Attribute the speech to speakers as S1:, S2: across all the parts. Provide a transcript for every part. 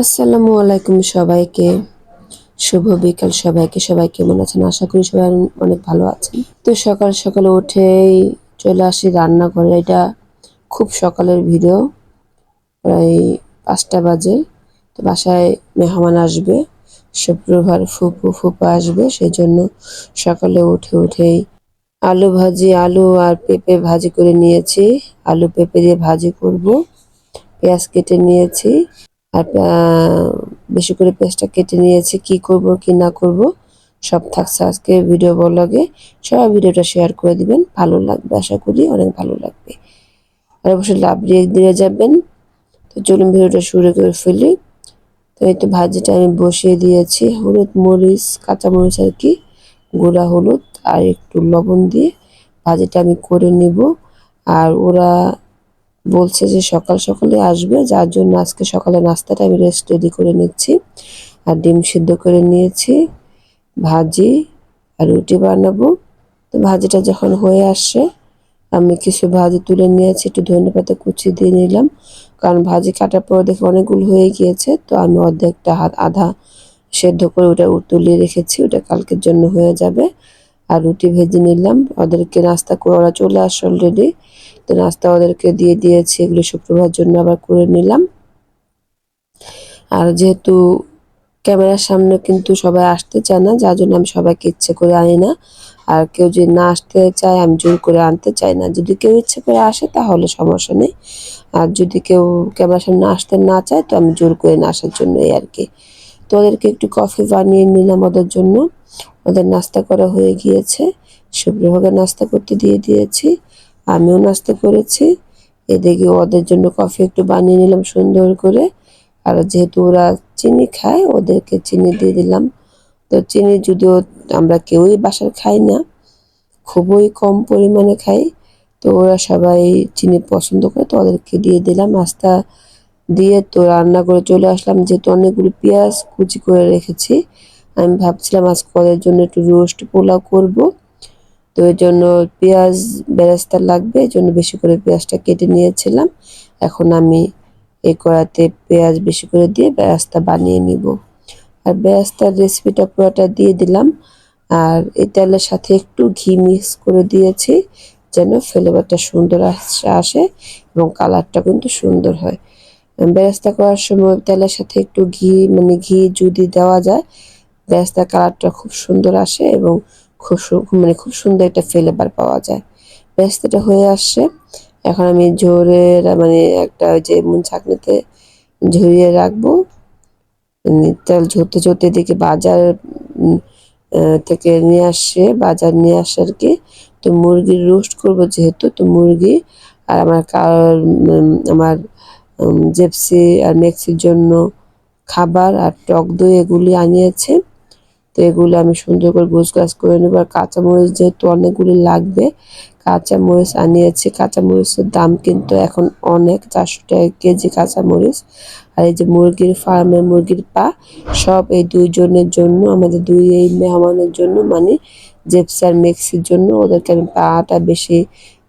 S1: আসসালামু আলাইকুম সবাইকে। শুভ বিকাল সবাইকে। সবাই কেমন আছেন? আশা করি সবাই অনেক ভালো আছেন। তো সকাল সকাল উঠেই চলে আসি রান্নাঘরে। এটা খুব সকালের ভিডিও। প্রায় পাঁচটা বাজে। তো বাসায় মেহমান আসবে। শুক্রবার ফুপু, ফুপা আসবে। সেই জন্য সকালে উঠে উঠেই আলু ভাজি, আলু আর পেঁপে ভাজি করে নিয়েছি। আলু পেঁপে দিয়ে ভাজি করব। পেঁয়াজ কেটে নিয়েছি। আর বেশি করে পেঁয়াজটা কেটে নিয়েছি, কি করব, কি না করব, সব থাকছে আজকে ভিডিও ব্লগে সবাই ভিডিওটা শেয়ার করে দিবেন, ভালো লাগবে, আশা করি অনেক ভালো লাগবে। আর অবশ্যই লাভ রিয়েক দিয়ে যাবেন। তো চলুন ভিডিওটা শুরু করে ফেলি। তো এই তো ভাজিটা আমি বসিয়ে দিয়েছি, হলুদ মরিচ, কাঁচা মরিচ আর কি গুঁড়া হলুদ আর একটু লবণ দিয়ে ভাজিটা আমি করে নিব। আর ওরা বলছে যে সকাল সকালে আসবে, যার জন্য আজকে সকালে নাস্তাটা আমি রেস্ট রেডি করে নিচ্ছি। আর ডিম সিদ্ধ করে নিয়েছি, ভাজি আর রুটি বানাবো। তো ভাজিটা যখন হয়ে আসছে, আমি কিছু ভাজি তুলে নিয়েছি, একটু ধনে পাতা কুচি দিয়ে নিলাম। কারণ ভাজি কাটার পর দেখে অনেকগুলো হয়ে গিয়েছে, তো আমি অর্ধেকটা হাত আধা সেদ্ধ করে ওটা তুলিয়ে রেখেছি, ওটা কালকের জন্য হয়ে যাবে। আর রুটি ভেজে নিলাম, ওদেরকে নাস্তা করে ওরা চলে আসে অলরেডি তো নাস্তা ওদেরকে দিয়ে দিয়েছি, এগুলো শুক্রবার জন্য আবার করে নিলাম। আর যেহেতু ক্যামেরার সামনে কিন্তু সবাই আসতে চায় না, যার জন্য আমি সবাইকে ইচ্ছে করে আনি না। আর কেউ যদি না আসতে চায়, আমি জোর করে আনতে চাই না। যদি কেউ ইচ্ছে করে আসে, তাহলে সমস্যা নেই। আর যদি কেউ ক্যামেরার সামনে আসতে না চায়, তো আমি জোর করে না আসার জন্য এই আর কি। তো ওদেরকে একটু কফি বানিয়ে নিলাম ওদের জন্য। ওদের নাস্তা করা হয়ে গিয়েছে। শুভ্রভাগে নাস্তা করতে দিয়ে দিয়েছি। আমিও নাস্তা করেছি। এদিকে ওদের জন্য কফি একটু বানিয়ে নিলাম সুন্দর করে। আর যেহেতু ওরা চিনি খায়, ওদেরকে চিনি দিয়ে দিলাম। তো চিনি যদিও আমরা কেউই বাসার খাই না, খুবই কম পরিমাণে খাই। তো ওরা সবাই চিনি পছন্দ করে, তো ওদেরকে দিয়ে দিলাম নাস্তা দিয়ে। তো রান্না করে চলে আসলাম, যেহেতু অনেকগুলো পেঁয়াজ কুচি করে রেখেছি। আমি ভাবছিলাম আজকে ওদের জন্য একটু রোস্ট পোলাও করব। তো এর জন্য পেঁয়াজ বেরেস্তা লাগবে এই জন্য বেশি করে পেঁয়াজটা কেটে নিয়েছিলাম। এখন আমি এই কড়াতে পেঁয়াজ বেশি করে দিয়ে বেরাস্তা বানিয়ে নিব। আর বেরাস্তার রেসিপিটা পুরোটা দিয়ে দিলাম। আর এই তেলের সাথে একটু ঘি মিক্স করে দিয়েছি, যেন ফ্লেভারটা সুন্দর আসে এবং কালারটা কিন্তু সুন্দর হয়। বেরেস্তা করার সময় তেলের সাথে একটু ঘি মানে ঘি যদি দেওয়া যায়, বেরেস্তার কালারটা খুব সুন্দর আসে এবং খুব মানে খুব সুন্দর একটা ফ্লেভার পাওয়া যায়। বেরেস্তাটা হয়ে আসছে। এখন আমি ঝরে মানে একটা যে মন ছাকনিতে ঝরিয়ে রাখব। তেল ঝরতে ঝরতে দিকে বাজার থেকে নিয়ে আসছে, বাজার নিয়ে আসে আর কি তো মুরগির রোস্ট করব যেহেতু, তো মুরগি আর আমার আমার জেপসি আর মেক্সির জন্য খাবার আর টক দই এগুলি আনিয়েছে। তো এগুলো আমি সুন্দর করে গোছ গাছ করে নেব। আর কাঁচামরিচ যেহেতু অনেকগুলি লাগবে, কাঁচামরিচ আনিয়েছি। কাঁচামরিচের দাম কিন্তু এখন অনেক, চারশো টাকা কেজি কাঁচামরিচ। আর এই যে মুরগির ফার্মের মুরগির পা, সব এই দুইজনের জন্য, আমাদের দুই এই মেহমানের জন্য মানে জেপসার মেক্সির জন্য ওদেরকে আমি পাটা বেশি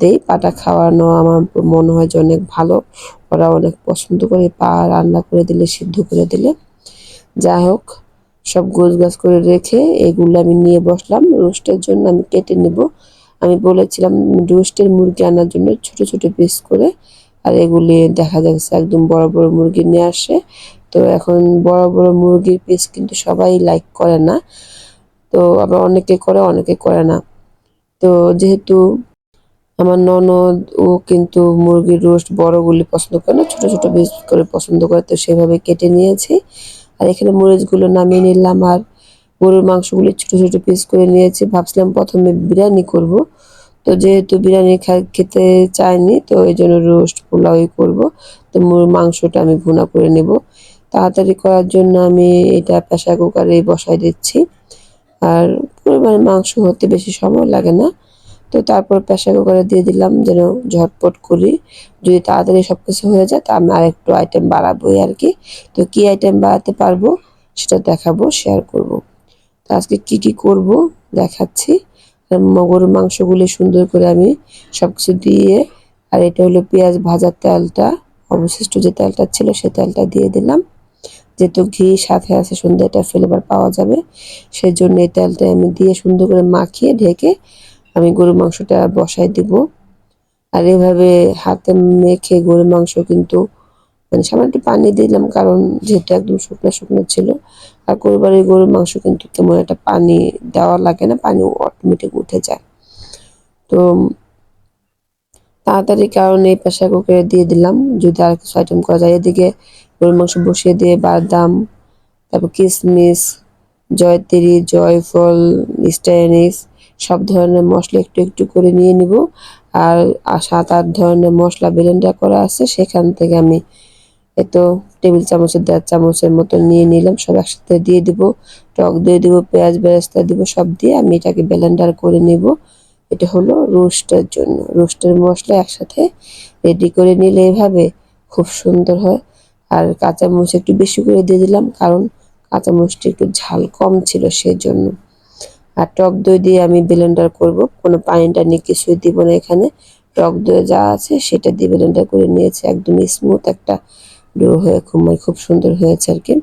S1: দেই। পাটা খাওয়ানো আমার মনে হয় যে অনেক ভালো। ওরা অনেক পছন্দ করে, পা রান্না করে দিলে, সিদ্ধ করে দিলে। যাই হোক সব গোছ গাছ করে রেখে এগুলো আমি নিয়ে বসলাম। রোস্টের জন্য আমি কেটে নেব। আমি বলেছিলাম রোস্টের মুরগি আনার জন্য ছোট ছোট পিস করে, আর এগুলি দেখা যাচ্ছে একদম বড় বড় মুরগি নিয়ে আসে। তো এখন বড় বড় মুরগির পিস কিন্তু সবাই লাইক করে না। তো আবার অনেকে করে অনেকে করে না। তো যেহেতু আমার ননদ ও কিন্তু মুরগির রোস্ট বড়গুলি পছন্দ করে না, ছোট ছোট পিস করে পছন্দ করে, তো সেভাবে কেটে নিয়েছি। আর এখানে মরিচগুলো নামিয়ে নিলাম আর গরুর মাংসগুলি ছোট ছোট পিস করে নিয়েছি। ভাবছিলাম প্রথমে বিরিয়ানি করব। তো যেহেতু বিরিয়ানি খেতে চাইনি, তো এই জন্য রোস্ট পোলাওই করব। তো মাংসটা আমি ভুনা করে নেব। তাড়াতাড়ি করার জন্য আমি এটা প্রেশার কুকারে বসাই দিচ্ছি। আর পরিমাণে মাংস হতে বেশি সময় লাগে না। তো তারপর প্রেশার কুকারে দিয়ে দিলাম যেন ঝটপট করি যদি তাড়াতাড়ি সব কিছু হয়ে যায়, তা আমি আরেকটু আইটেম বাড়াবোই আর কি তো কি আইটেম বাড়াতে পারব সেটা দেখাবো শেয়ার করব। তো আজকে কি কি করব দেখাচ্ছি। গরুর মাংসগুলি সুন্দর করে আমি সব কিছু দিয়ে, আর এটা হলো পেঁয়াজ ভাজার তেলটা, অবশিষ্ট যে তেলটা ছিল সে তেলটা দিয়ে দিলাম। যেহেতু ঘি সাথে আছে, সুন্দর একটা ফ্লেভার পাওয়া যাবে। সেজন্য এই তেলটা আমি দিয়ে সুন্দর করে মাখিয়ে ঢেকে আমি গরুর মাংসটা বসাই দিব। আর এভাবে হাতে মেখে গরুর মাংস কিন্তু মানে সামান্য পানি দিলাম কারণ যেহেতু একদম শুকনো শুকনো ছিল। আর কোরবানির গরুর মাংস কিন্তু তেমন একটা পানি দেওয়া লাগে না পানি অটোমেটিক উঠে যায়। তো তাড়াতাড়ি কারণে এই প্রেশার কুকারে দিয়ে দিলাম, যদি আর কিছু আইটেম করা যায়। এদিকে গরুর মাংস বসিয়ে দিয়ে বাদাম, তারপর কিশমিশ জয়তিরি, জয়ফল স্টাইনিস সব ধরনের মশলা একটু একটু করে নিয়ে নিব। আর সাত আট ধরনের মশলা ব্লেন্ডার করা আছে, সেখান থেকে আমি এতো টেবিল চামচের, দেড় চামচের মতো নিয়ে নিলাম, সব একসাথে দিয়ে দিব। টক দিয়ে দিব, পেঁয়াজ বেরেস্তা দিব, সব দিয়ে আমি এটাকে ব্লেন্ডার করে নিব। এটা হলো রোস্টের জন্য। রোস্টের মশলা একসাথে রেডি করে নিলে এভাবে খুব সুন্দর হয়। আর কাঁচামরিচ একটু বেশি করে দিয়ে দিলাম, কারণ কাঁচামরিচটা একটু ঝাল কম ছিল সেজন্য। আর টক দই দিয়ে আমি ব্লেন্ডার করব। কোনো পানি টানি কিছুই দিব না এখানে। টক দই যা আছে সেটা দিয়ে ব্লেন্ডার করে নিয়েছি। একদম স্মুথ একটা ডো হয়ে খুব মানে খুব সুন্দর হয়েছে আর কি।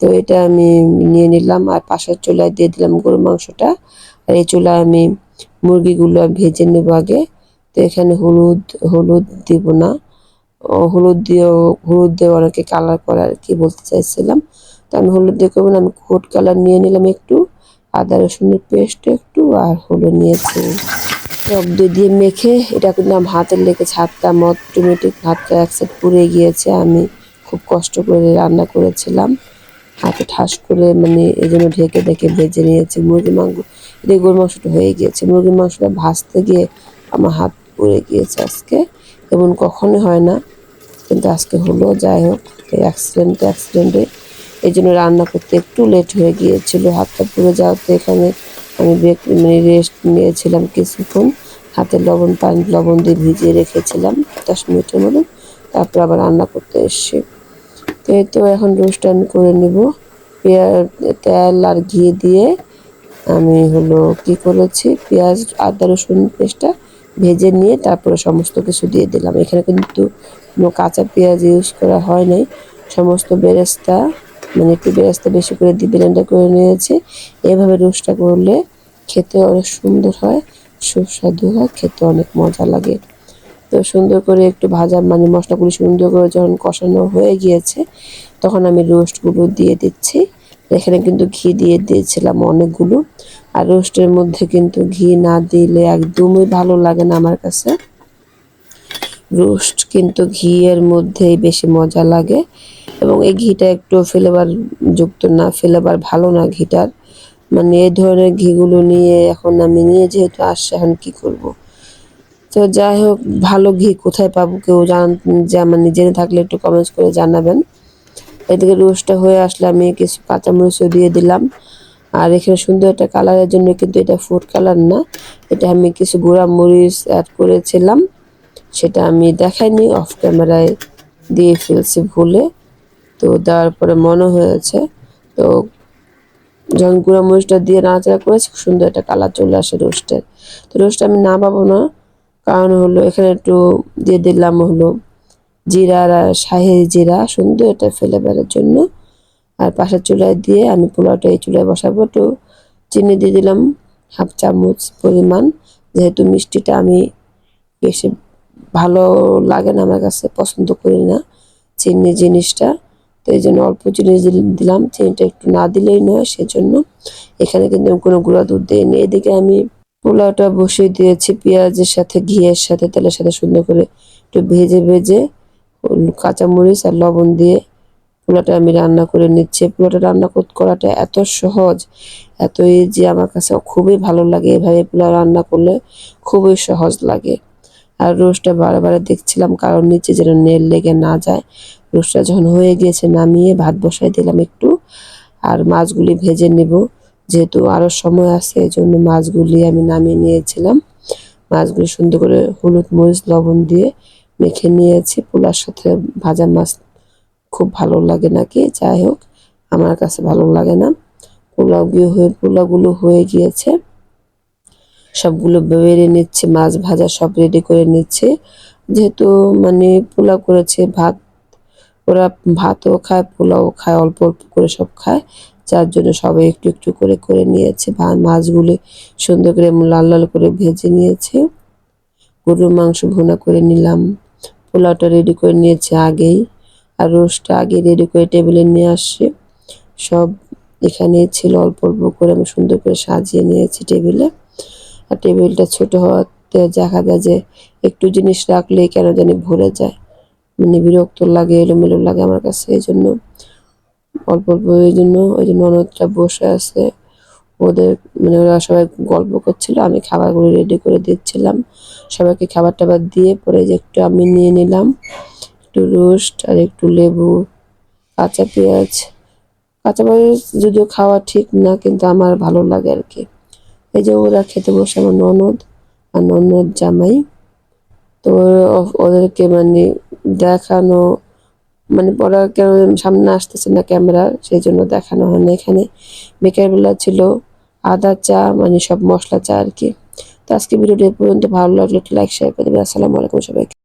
S1: তো এটা আমি নিয়ে নিলাম আর পাশের চুলায় দিয়ে দিলাম গরু মাংসটা। আর এই চুলায় আমি মুরগিগুলো ভেজে নেব আগে। তো এখানে হলুদ হলুদ দিব না। হলুদ দিয়েও, হলুদ দিয়ে অনেকে কালার করে আর কি বলতে চাইছিলাম। তো আমি হলুদ দিয়ে করব না, আমি কোট কালার নিয়ে নিলাম একটু। আদা রসুনের পেস্ট একটু আর হলুদ নিয়েছি। টক দই দিয়ে মেখে, এটা কিন্তু হাতের লেগেছে হাতটা অটোমেটিক হাতটা এক সাইড পুড়ে গিয়েছে। আমি খুব কষ্ট করে রান্না করেছিলাম। হাতে ঠাস করে মানে এই জন্য ঢেকে ঢেকে ভেজে নিয়েছি। মুরগি মাংস, এটা গরু মাংসটা হয়ে গিয়েছে। মুরগির মাংসটা ভাজতে গিয়ে আমার হাত পুড়ে গিয়েছে আজকে। এমন কখনোই হয় না, কিন্তু আজকে হলো। যাই হোক, এই অ্যাক্সিডেন্টে অ্যাক্সিডেন্টে এই জন্য রান্না করতে একটু লেট হয়ে গিয়েছিল। হাতটা পুড়ে যাওয়াতে এখানে আমি মানে রেস্ট নিয়েছিলাম কিছুক্ষণ। হাতে লবণ, পানি, লবণ দিয়ে ভিজিয়ে রেখেছিলাম দশ মিনিটের মতো তারপর আবার রান্না করতে এসছি। তো এই তো এখন রোস্ট আমি করে নেব। পেঁয়াজ, তেল আর ঘি দিয়ে আমি হলো কি করেছি, পেঁয়াজ, আদা, রসুন পেস্টটা ভেজে নিয়ে তারপরে সমস্ত কিছু দিয়ে দিলাম। এখানে কিন্তু কোনো কাঁচা পেঁয়াজ ইউজ করা হয় নাই। সমস্ত বেরেস্তা মানে একটু বেরেস্তা বেশি করে দিয়ে ব্লেন্ডার করে নিয়েছি। এভাবে রোস্টটা করলে খেতে অনেক সুন্দর হয়, সুস্বাদু হয়, খেতে অনেক মজা লাগে। তো সুন্দর করে একটু ভাজা মানে মশলাগুলো সুন্দর করে যখন কষানো হয়ে গিয়েছে, তখন আমি রোস্টগুলো দিয়ে দিচ্ছি। এখানে কিন্তু ঘি দিয়ে দিয়েছিলাম অনেকগুলো। আর রোস্টের মধ্যে কিন্তু ঘি না দিলে একদমই ভালো লাগে না আমার কাছে। রোস্ট কিন্তু ঘিয়ের মধ্যেই বেশি মজা লাগে। এবং এই ঘিটা একটু ফ্লেভার যুক্ত না ফ্লেভার ভালো না ঘিটার। মানে এই ধরনের ঘিগুলো নিয়ে এখন আমি নিয়ে যেহেতু আসছে, এখন কি করব। তো যাই হোক, ভালো ঘি কোথায় পাবো কেউ জান, যা মানে জেনে থাকলে একটু কমেন্টস করে জানাবেন। এদিকে রোস্টটা হয়ে আসলে আমি কিছু কাঁচামরিচও দিয়ে দিলাম। আর এখানে সুন্দর একটা কালারের জন্য কিন্তু এটা ফুড কালার না। এটা আমি কিছু গুঁড়া মরিচ অ্যাড করেছিলাম। সেটা আমি দেখাইনি অফ ক্যামেরায় দিয়ে ফেলছি ভুলে। তো দেওয়ার পরে মনে হয়েছে। তো যখন গুঁড়া মরিচটা দিয়ে নাড়াচাড়া করেছি সুন্দর একটা কালার চলে আসে রোস্টের। তো রোস্ট আমি না পাবো না, কারণ হলো এখানে একটু দিয়ে দিলাম হলো জিরা আর শাহি জিরা, সুন্দর এটা ফ্লেভারের জন্য। আর পাশের চুলায় দিয়ে আমি পোলাওটা এই চুলায় বসাবো। একটু চিনি দিয়ে দিলাম হাফ চামচ পরিমাণ। যেহেতু মিষ্টিটা আমি বেশি ভালো লাগে না, আমার কাছে পছন্দ করি না চিনি জিনিসটা। তো এই জন্য অল্প চিনি দিলাম। চিনিটা একটু না দিলেই নয়, সেজন্য এখানে কিন্তু কোনো গুঁড়া দুধ দিইনি। এদিকে আমি পোলাওটা বসিয়ে দিয়েছি পেঁয়াজের সাথে, ঘিয়ের সাথে, তেলের সাথে সুন্দর করে একটু ভেজে ভেজে কাঁচামরিচ আর লবণ দিয়ে পোলাটা আমি রান্না করে নিচ্ছি। পোলাটা রান্না করাটা এত সহজ, এত যে আমার কাছে খুবই ভালো লাগে। এভাবে পোলাও রান্না করলে খুবই সহজ লাগে। আর রোস্টটা বারে দেখছিলাম, কারণ নিচে যেন নেল লেগে না যায়। রোস্টটা যখন হয়ে গিয়েছে, নামিয়ে ভাত বসাই দিলাম একটু, আর মাছগুলি ভেজে নেব। যেহেতু আরও সময় আছে এই জন্য মাছগুলি আমি নামিয়ে নিয়েছিলাম। মাছগুলি সুন্দর করে হলুদ মরিচ, লবণ দিয়ে মেখে নিয়েছি। পোলার সাথে ভাজা মাছ খুব ভালো লাগে নাকি? যাই হোক, আমার কাছে ভালো লাগে না। পোলাও গিয়ে হয়ে পোলাওগুলো হয়ে গিয়েছে। সবগুলো বেড়ে নিচ্ছে, মাছ ভাজা সব রেডি করে নিচ্ছে। যেহেতু মানে পোলাও করেছে, ভাত, ওরা ভাতও খায়, পোলাও খায়, অল্প অল্প করে সব খায়। যার জন্য সবাই একটু একটু করে করে নিয়েছে। মাছগুলি সুন্দর করে লাল লাল করে ভেজে নিয়েছে। গরুর মাংস ভুনা করে নিলাম। পোলাওটা রেডি করে নিয়েছে আগেই। আর রোস্টটা আগে রেডি করে টেবিলে নিয়ে আসছে। সব এখানে ছিল অল্প অল্প করে আমি সুন্দর করে সাজিয়ে নিয়েছি টেবিলে। আর টেবিলটা ছোট হওয়াতে দেখা যায় যে একটু জিনিস রাখলেই কেন জানি ভরে যায়। মানে বিরক্ত লাগে, এলোমেলো লাগে আমার কাছে এই জন্য অল্প অল্প এই জন্য, ওই জন্য ননদটা বসে আছে। ওদের মানে ওরা সবাই গল্প করছিল, আমি খাবারগুলো রেডি করে দিচ্ছিলাম। সবাইকে খাবার টাবার দিয়ে পরে যে একটু আমি নিয়ে নিলাম। একটু রোস্ট আর একটু লেবু, কাঁচা পেঁয়াজ। কাঁচা পেঁয়াজ যদিও খাওয়া ঠিক না, কিন্তু আমার ভালো লাগে আর কি। এই যে ওরা খেতে বসে আমার ননদ আর ননদ জামাই। তো ওদেরকে মানে দেখানো মানে ওরা কেন সামনে আসতেছে না ক্যামেরা, সেই জন্য দেখানো হয় না এখানে। বিকেলবেলা ছিল আদা চা মানে সব মশলা চা আর কি। তো আজকে ভিডিওটা পর্যন্ত ভালো লাগলে একটু লাইক শেয়ার করে দেবেন। আসসালামু আলাইকুম সবাইকে।